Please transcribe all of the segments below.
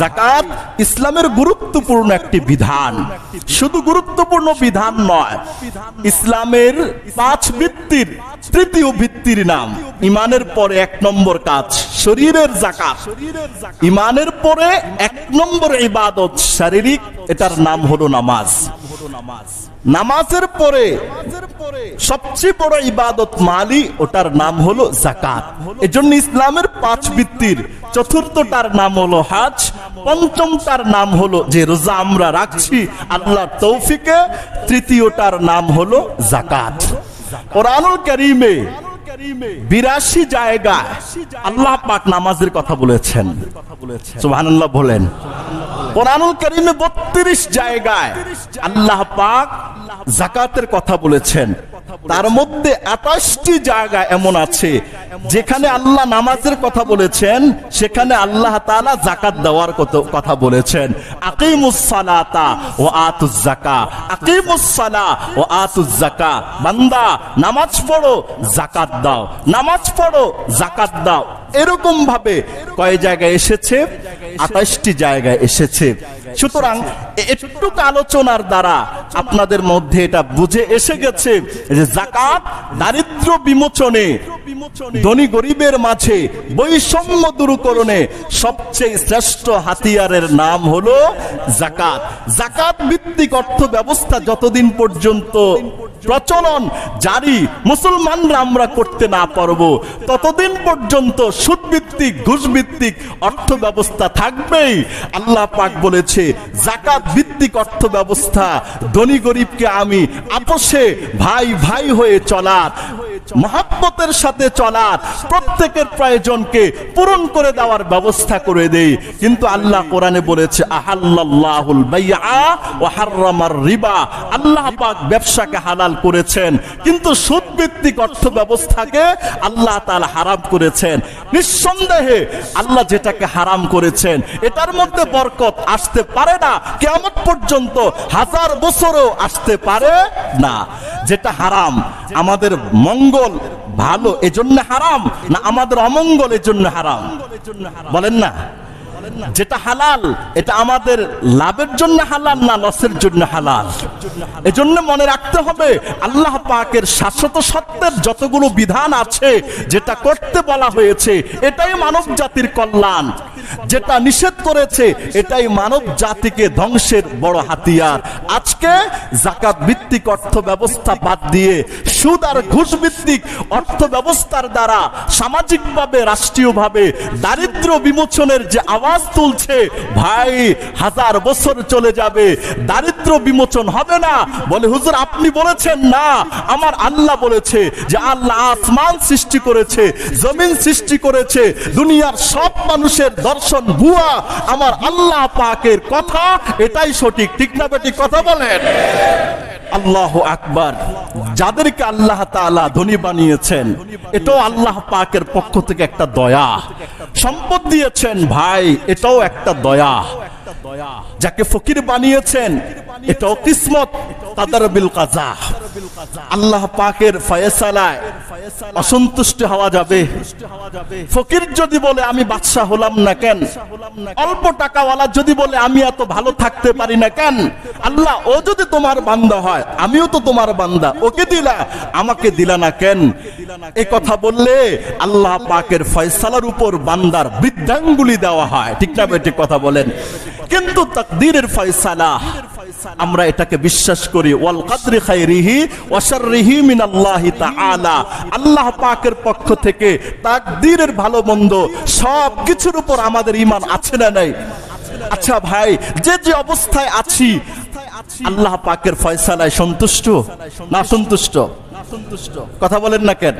জাকাত ইসলামের গুরুত্বপূর্ণ একটি বিধান। শুধু গুরুত্বপূর্ণ বিধান নয়, ইসলামের পাঁচ ভিত্তির, তৃতীয় ভিত্তির নাম। ইমানের পরে এক নম্বর কাজ, শরীরের জাকাত ইমানের পরে এক নম্বর ইবাদত, শারীরিক, এটার নাম হলো নামাজ। নামাজের পরে সবচেয়ে বড় ইবাদত মালি, ওটার নাম হলো জাকাত এজন্য ইসলামের পাঁচ ভিত্তির চতুর্থটার নাম হলো হাজ, পঞ্চমটার নাম হলো যে রোজা আমরা রাখছি আল্লাহ তৌফিকে তৃতীয়টার নাম হলো জাকাত কোরআনুল করিমে বিরাশি জায়গায় আল্লাহ পাক নামাজের কথা বলেছেন। সুবহানাল্লাহ বলেন, কোরআনুল করিমে বত্রিশ জায়গায় আল্লাহ পাক জাকাতের কথা বলেছেন। তার মধ্যে আঠাশটি জায়গা এমন আছে যেখানে আল্লাহ নামাজের কথা বলেছেন সেখানে আল্লাহ তাআলা জাকাত দেওয়ার কথা বলেছেন। আকিমুস সালাতা ও আতুজ জাকা আকিমুস সালা ও আতুজ জাকা বান্দা নামাজ পড়ো জাকাত দাও। নামাজ পড়ো জাকাত দাও। এরকম ভাবে কয় জায়গায় এসেছে? আঠাশটি জায়গায় এসেছে। সুতরাং একটু আলোচনার দ্বারা আপনাদের মধ্যে এটা বুঝে এসে গেছে যে জাকাত দারিদ্র বিমোচনে ধনী গরিবের মাঝে বৈষম্য দূরকরণে সবচেয়ে শ্রেষ্ঠ হাতিয়ারের নাম হলো জাকাত জাকাত ভিত্তিক অর্থ ব্যবস্থা যতদিন পর্যন্ত প্রচলন জারি। মুসলমানরা আমরা করতে না পারব। ততদিন পর্যন্ত সুদ ভিত্তিক ঘুষ ভিত্তিক অর্থ ব্যবস্থা থাকবেই। আল্লাহ পাক বলেছে, জাকাত ভিত্তিক অর্থ ব্যবস্থা ধনী গরিবকে আমি আপোষে ভাই ভাই হয়ে চলার, মহাব্বতের সাথে চলার, প্রত্যেকের প্রয়োজনকে পূরণ করে দেওয়ার ব্যবস্থা করে দেই। কিন্তু আল্লাহ কোরআনে বলেছে আহাল্লাহুল বাইআ ওয়া হাররামার রিবা। আল্লাহ পাক ব্যবসাকে হালাল করেছেন। কিন্তু সুদ ভিত্তিক অর্থ ব্যবস্থাকে আল্লাহ তাআলা হারাম করেছেন। নিঃসন্দেহে আল্লাহ যেটাকে হারাম করেছেন, এটার মধ্যে বরকত আসতে পারে না, কিয়ামত পর্যন্ত হাজার বছরও আসতে পারে না। যেটা হারাম, আমাদের মঙ্গল ভালো এজন্য হারাম, না আমাদের অমঙ্গল এজন্য হারাম? বলেন না। যেটা হালাল, এটা আমাদের লাভের জন্য হালাল না লসের জন্য হালাল? এজন্য মনে রাখতে হবে, আল্লাহ পাকের শাশ্বত সত্যের যতগুলো বিধান আছে, যেটা করতে বলা হয়েছে, এটাই মানব জাতির কল্যাণ। যেটা নিষেধ করেছে, এটাই মানব জাতিকে ধ্বংসের বড় হাতিয়ার। আজকে জাকাত ভিত্তিক অর্থ ব্যবস্থা বাদ দিয়ে সুদ আর ঘুষ ভিত্তিক অর্থ ব্যবস্থার দ্বারা সামাজিকভাবে, রাষ্ট্রীয়ভাবে দারিদ্র বিমোচনের যে আওয়াজ তুলছে, ভাই, হাজার বছর চলে যাবে, দারিদ্র বিমোচন হবে না। বলে, হুজুর, আপনি বলেছেন না। আমার আল্লাহ বলেছে যে, আল্লাহ আসমান সৃষ্টি করেছে, জমিন সৃষ্টি করেছে, দুনিয়ার সব মানুষের দর্শন ভুয়া আমার আল্লাহ পাকের কথা, এটাই সঠিক। ঠিক না বেটি, কথা বলেন। আল্লাহ আকবার। যাদেরকে আল্লাহ তাআলা ধনী বানিয়েছেন, এটাও আল্লাহ পাকের পক্ষ থেকে একটা দয়া। সম্পদ দিয়েছেন, ভাই, এটাও একটা দয়া। যাকে ফকির বানিয়েছেন, এটাও কিসমত কাদার বিল কাজা আল্লাহ পাকের ফয়সালায় অসন্তুষ্ট হওয়া যাবে। ফকির যদি বলে আমি বাদশাহ হলাম না কেন? অল্প টাকাওয়ালা যদি বলে আমি এত ভালো থাকতে পারি না কেন? আল্লাহ ও যদি তোমার বান্দা হয় আমিও তো তোমার বান্দা ওকে দিলা? আমাকে দিলা না কেন? এ কথা বললে আল্লাহ পাকের ফয়সালার উপর বান্দার বৃদ্ধাঙ্গুলি দেওয়া হয়। ঠিক না বেটি কথা বলেন। কিন্তু তাকদীরের ফয়সালা। আমরা এটাকে বিশ্বাস করি, ওয়াল কাদরি খাইরিহি ওয়া শাররিহি মিনাল্লাহি তাআলা। আল্লাহ পাকের পক্ষ থেকে তাকদীরের ভালো মন্দ সব কিছুর উপর আমাদের ঈমান আছে না নাই? আচ্ছা ভাই, যে যে অবস্থায় আছি, আল্লাহ পাকের ফয়সালায় সন্তুষ্ট? না সন্তুষ্ট? কথা বলেন না কেন?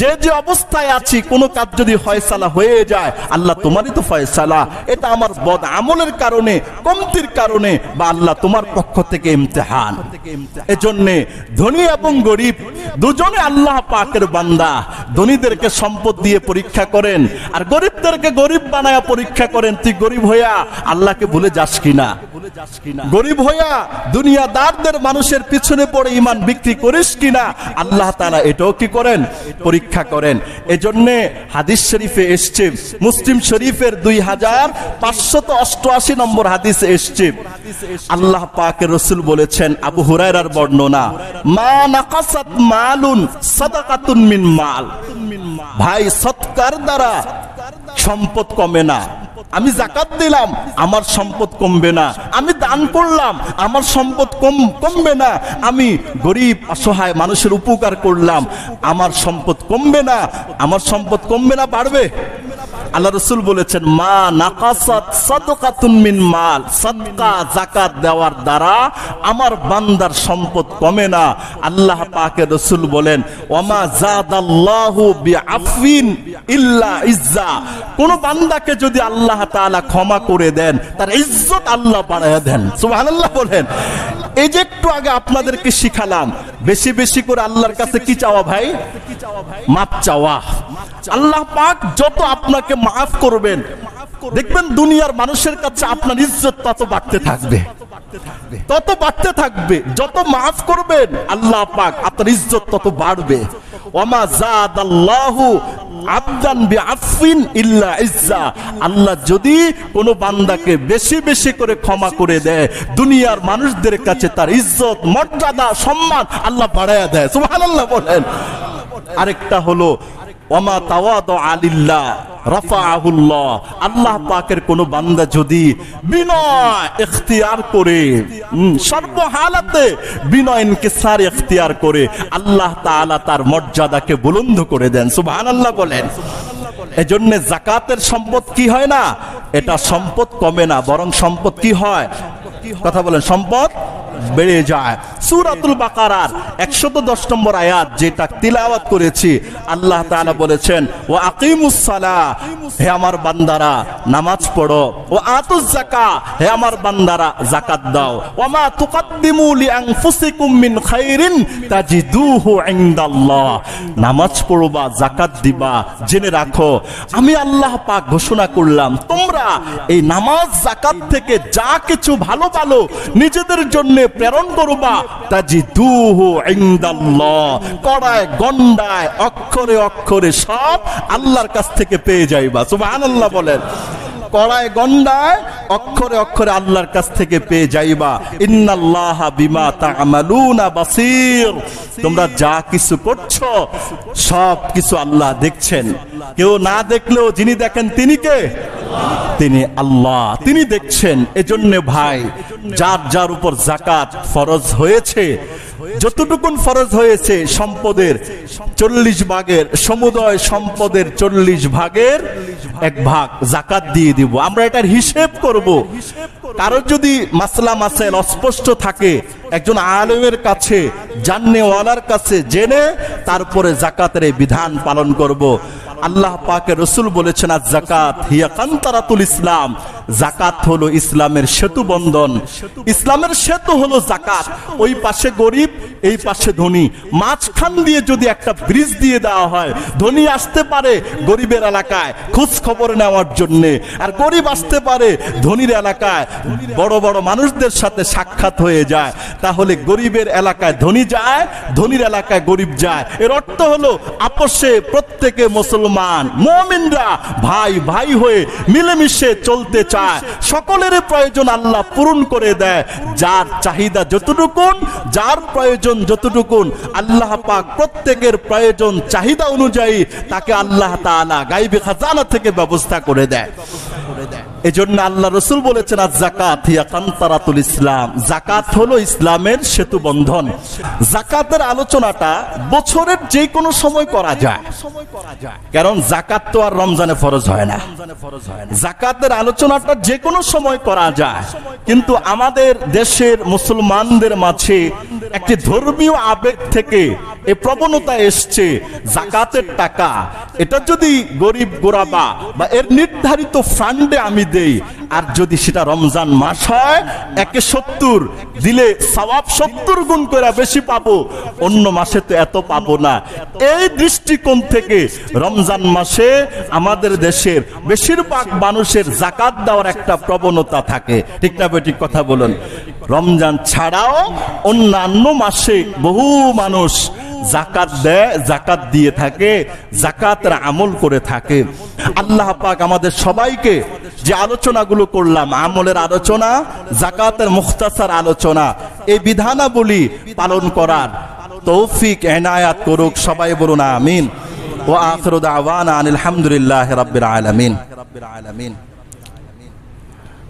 যে যে অবস্থায় আছি, কোন কাজ যদি ফয়সালা হয়ে যায়, আল্লাহ তোমারই তো ফয়সালা। এটা আমার বদ আমলের কারণে, কমতির কারণে, বা আল্লাহ তোমার পক্ষ থেকে ইমতেহান। এজন্যে ধনী এবং গরিব, দুজনে আল্লাহ পাকের বান্দা। ধনীদেরকে সম্পদ দিয়ে পরীক্ষা করেন, আর গরিবদেরকে গরিব বানায়া পরীক্ষা করেন, তুই গরিব হইয়া আল্লাহকে ভুলে যাস কিনা? গরিব হইয়া দুনিয়াদারদের মানুষের পিছনে পড়ে ইমান বিক্রি করিস কিনা? আল্লাহ তাআলা এটাও কি করেন? পরীক্ষা করেন। এজন্য হাদিস শরীফে এসছে, মুসলিম শরীফের দুই হাজার পাঁচশত অষ্টআশি নম্বর হাদিস এসছে। আল্লাহ পাকে রসুল বলেছেন, আবু হুরায়রার বর্ণনা, মা নাকাসাত মালুন সাদাকাতুন মিন মাল। ভাই, সৎকার দ্বারা সম্পদ কমে না। আমি জাকাত দিলাম, আমার সম্পদ কমবে না। আমি দান করলাম, আমার সম্পদ কম কমবে না। আমি গরিব, অসহায় মানুষের উপকার করলাম, আমার সম্পদ কমবে না। আমার সম্পদ কমবে না, বাড়বে। আল্লাহ রসুল বলেছেন, মা নাকাসাত মিন মাল। সাদকা জাকাত দেওয়ার দ্বারা আমার বান্দার সম্পদ কমে না। আল্লাহ পাকে রসুল বলেন ওমা জাদাল্লাহু বিআফিন ইল্লা ইজ্জা। কোন বান্দাকে যদি আল্লাহ তাআলা ক্ষমা করে দেন, তার ইজ্জত আল্লাহ বাড়ায় দেন। সুবহানাল্লাহ বলেন। এই যে একটু আগে আপনাদেরকে শিখালাম, বেশি বেশি করে আল্লাহর কাছে কি চাওয়া ভাই? মাপ চাওয়া। আল্লাহ পাক যত আপনাকে মাফ করবেন। দেখবেন দুনিয়ার মানুষের কাছে আপনার ইজ্জত তত বাড়তে থাকবে। তত বাড়তে থাকবে। যত মাফ করবেন, আল্লাহ পাক আপনার ইজ্জত তত বাড়বে। ওমা আবদান বিআফিন ইল্লা ইজ্জা। আল্লাহ যদি কোনো বান্দাকে বেশি বেশি করে ক্ষমা করে দেয়, দুনিয়ার মানুষদের কাছে তার ইজ্জত, মর্যাদা, সম্মান আল্লাহ বাড়ায়া দেয়। সুবহানাল্লাহ বলেন। আরেকটা হলো ওমা তাওয়াদ আলিল্লাহ রাফাহুল্লাহ আল্লাহ পাকের কোন বান্দা যদি বিনয় এখতিয়ার করে সর্বহালাতে বিনয় ইনকিসার এখতিয়ার করে, আল্লাহ তাআলা তার মর্যাদাকে বুলন্দ করে দেন। সুবহানাল্লাহ বলেন। এজন্য জাকাতের সম্পদ কি হয় না? এটা সম্পদ কমে না, বরং সম্পদ কি হয়? কথা বলেন, সম্পদ বেড়ে যায়। সূরাতুল বাকারার 110 নম্বর আয়াত যেটা তিলাওয়াত করেছি, আল্লাহ তাআলা বলেছেন ও আকিমুস সালাহ হে আমার বান্দারা, নামাজ পড়ো। ও আতুজ যাকা হে আমার বান্দারা, যাকাত দাও। ওয়া মা তুকদ্দিমু লিআনফুসিকুম মিন খাইরিন তাজিদুহু ইনদাল্লাহ নামাজ পড়বা, যাকাত দিবা, জেনে রাখো। আমি আল্লাহ পাক ঘোষণা করলাম, তোমরা এই নামাজ জাকাত থেকে যা কিছু ভালো ভালো নিজেদের জন্য প্রেরণ করবা তাজিদুহু ইনদাল্লাহ। কড়ায়, গন্ডায়, অক্ষরে অক্ষরে সব আল্লাহর কাছ থেকে পেয়ে যাইবা। সুবহানাল্লাহ বলেন। কড়ায়, গন্ডায়, অক্ষরে অক্ষরে আল্লাহর কাছ থেকে পেয়ে যাইবা। ইন্নাল্লাহ বিমা তা'মালুনা বাসীর। তোমরা যা কিছু করছ সব কিছু আল্লাহ দেখছেন। কেউ না দেখলেও যিনি দেখেন তিনি কে? তিনি আল্লাহ, তিনি দেখছেন, এজন্য ভাই, যার যার উপর জাকাত ফরজ হয়েছে, যতটুকুন ফরজ হয়েছে সম্পদের চল্লিশ ভাগের, সমুদয় সম্পদের চল্লিশ ভাগের এক ভাগ জাকাত দিয়ে দিব। আমরা এটার হিসেব করব। কারও যদি মাসলা মাসেল অস্পষ্ট থাকে, একজন আলেমের কাছে, জাননেওয়ালার কাছে জেনে তারপরে জাকাতের বিধান পালন করব। আল্লাহ পাকে রসুল বলেছেন আজ জাকাত হিয়া কান্তারাতুল ইসলাম। জাকাত হলো ইসলামের সেতু বন্ধন। ইসলামের সেতু হলো জাকাত। ওই পাশে গরিব, এই পাশে ধনী। মাঝখান দিয়ে যদি একটা ব্রিজ দিয়ে দেওয়া হয়, ধনী আসতে পারে গরিবের এলাকায় খোঁজ খবর নেওয়ার জন্য। আর গরিব আসতে পারে ধনীর এলাকায়। বড় বড় মানুষদের সাথে সাক্ষাৎ হয়ে যায়। তাহলে গরিবের এলাকায় ধনী যায়, ধনীর এলাকায় গরিব যায়। এর অর্থ হলো আপসে প্রত্যেকে মুসলমান, মমিনরা ভাই ভাই হয়ে মিলেমিশে চলতে চায়। সকলের প্রয়োজন আল্লাহ পূরণ করে দেয়। যার চাহিদা যতটুকুন, যার প্রয়োজন যতটুকুন, আল্লাহ পাক প্রত্যেকের প্রয়োজন চাহিদা অনুযায়ী তাকে আল্লাহ তাআলা গাইবে খাজানা থেকে ব্যবস্থা করে দেয় করে দেয়। এজন্য আল্লাহ রসুল বলেছেন আর জাকাত হিয়া ইসলাম। জাকাত হলো ইসলামের সেতু বন্ধন। জাকাতের আলোচনাটা বছরের যে কোনো সময় করা যায়। কারণ জাকাত তো আর রমজানে ফরজ হয় না। জাকাতের আলোচনাটা যে কোনো সময় করা যায়। কিন্তু আমাদের দেশের মুসলমানদের মাঝে একটি ধর্মীয় আবেগ থেকে এ প্রবণতা এসছে, জাকাতের টাকা। এটা যদি গরিব গোরাবা বা এর নির্ধারিত ফান্ডে আমি দেই, আর যদি সেটা রমজান মাস হয়, একে সত্তর দিলে সবাব সত্তর গুণ করে বেশি পাবো, অন্য মাসে তো এত পাবো না। এই দৃষ্টিকোণ থেকে রমজান মাসে আমাদের দেশের বেশিরভাগ মানুষের জাকাত দেওয়ার একটা প্রবণতা থাকে। ঠিক না ঠিক কথা বলুন। রমজান ছাড়াও অন্যান্য মাসে বহু মানুষ জাকাত দেয়, জাকাত দিয়ে থাকে, জাকাতের আমল করে থাকে। আল্লাহ পাক আমাদের সবাইকে যে আলোচনাগুলো করলাম, আমলের আলোচনা, জাকাতের মুখতাসার আলোচনা, এই বিধানাবলী পালন করার তৌফিক, এনায়াত করুক, সবাই বলুন আমিন। ও আখরুদ আওয়ানা আনিল হামদুলিল্লাহ রাব্বিল আলামিন রাব্বিল আলামিন।